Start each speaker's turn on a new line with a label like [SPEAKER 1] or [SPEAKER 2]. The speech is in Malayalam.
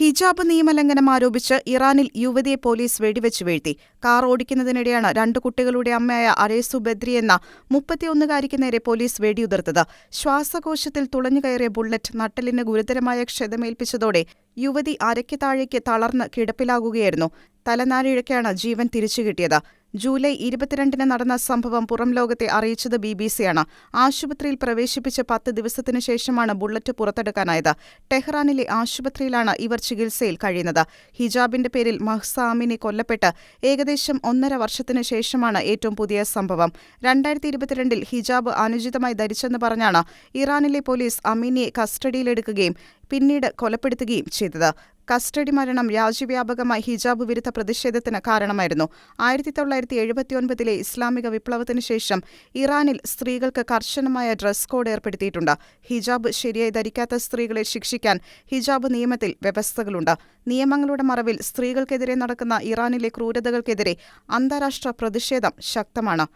[SPEAKER 1] ഹിജാബ് നിയമലംഘനം ആരോപിച്ച് ഇറാനിൽ യുവതിയെ പോലീസ് വെടിവെച്ച് വീഴ്ത്തി. കാർ ഓടിക്കുന്നതിനിടെയാണ് രണ്ട് കുട്ടികളുടെ അമ്മയായ അരേസു ബദ്രി എന്ന മുപ്പത്തിയൊന്നുകാരിക്ക് നേരെ പോലീസ് വെടിയുതിർത്തത്. ശ്വാസകോശത്തിൽ തുളഞ്ഞുകയറിയ ബുള്ളറ്റ് നട്ടലിന് ഗുരുതരമായ ക്ഷതമേൽപ്പിച്ചതോടെ യുവതി അരയ്ക്ക് താഴേക്ക് തളർന്ന് കിടപ്പിലാകുകയായിരുന്നു. തലനാരിഴയ്ക്കാണ് ജീവൻ തിരിച്ചുകിട്ടിയത് ജൂലൈ ഇരുപത്തിരണ്ടിന് നടന്ന സംഭവം പുറം ലോകത്തെ അറിയിച്ചത് ബി ബി സിയാണ്. ആശുപത്രിയിൽ പ്രവേശിപ്പിച്ച് പത്ത് ദിവസത്തിനു ശേഷമാണ് ബുള്ളറ്റ് പുറത്തെടുക്കാനായത്. ടെഹ്റാനിലെ ആശുപത്രിയിലാണ് ഇവർ ചികിത്സയിൽ കഴിയുന്നത്. ഹിജാബിന്റെ പേരിൽ മഹ്സ അമിനി കൊല്ലപ്പെട്ട് ഏകദേശം ഒന്നര വർഷത്തിനു ശേഷമാണ് ഏറ്റവും പുതിയ സംഭവം. രണ്ടായിരത്തി ഇരുപത്തിരണ്ടിൽ ഹിജാബ് അനുചിതമായി ധരിച്ചെന്ന് പറഞ്ഞാണ് ഇറാനിലെ പോലീസ് അമീനിയെ കസ്റ്റഡിയിലെടുക്കുകയും പിന്നീട് കൊലപ്പെടുത്തുകയും ചെയ്തത്. കസ്റ്റഡി മരണം രാജ്യവ്യാപകമായി ഹിജാബ് വിരുദ്ധ പ്രതിഷേധത്തിന് കാരണമായിരുന്നു. ആയിരത്തി തൊള്ളായിരത്തി എഴുപത്തിയൊൻപതിലെ ഇസ്ലാമിക വിപ്ലവത്തിന് ശേഷം ഇറാനിൽ സ്ത്രീകൾക്ക് കർശനമായ ഡ്രസ് കോഡ് ഏർപ്പെടുത്തിയിട്ടുണ്ട്. ഹിജാബ് ശരിയായി ധരിക്കാത്ത സ്ത്രീകളെ ശിക്ഷിക്കാൻ ഹിജാബ് നിയമത്തിൽ വ്യവസ്ഥകളുണ്ട്. നിയമങ്ങളുടെ മറവിൽ സ്ത്രീകൾക്കെതിരെ നടക്കുന്ന ഇറാനിലെ ക്രൂരതകൾക്കെതിരെ അന്താരാഷ്ട്ര പ്രതിഷേധം ശക്തമാണ്.